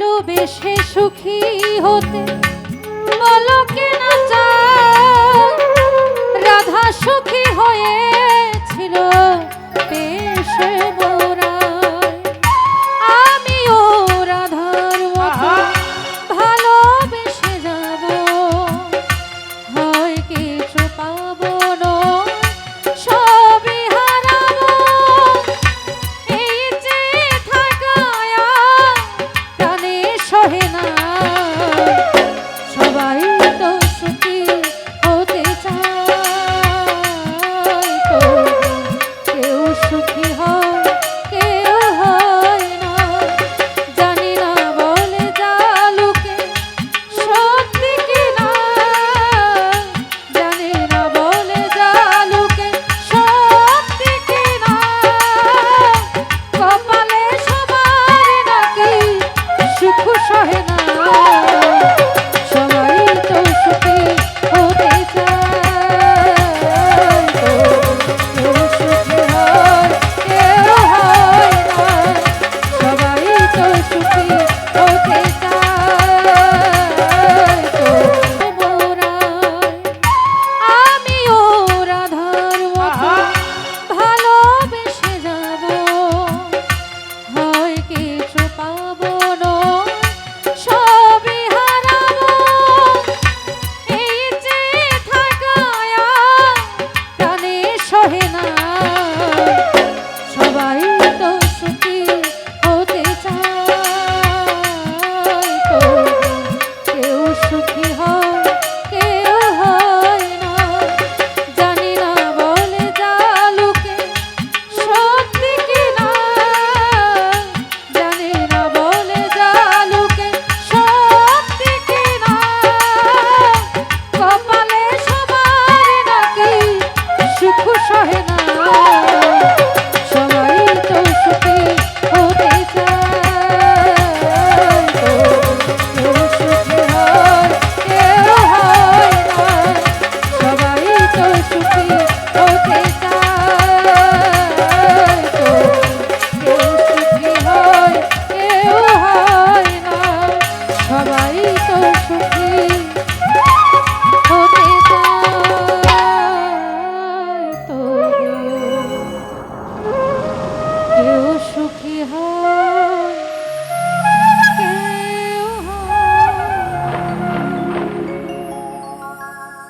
ভালোবেসে সুখী হতে বলো না রাধা সুখী হয়েছিল পেশে আমিও ভালোবেসে যাব। হয় কিছু পাবো সহে না সবাই তো সুখী হতে সবাই তো সুখী হতে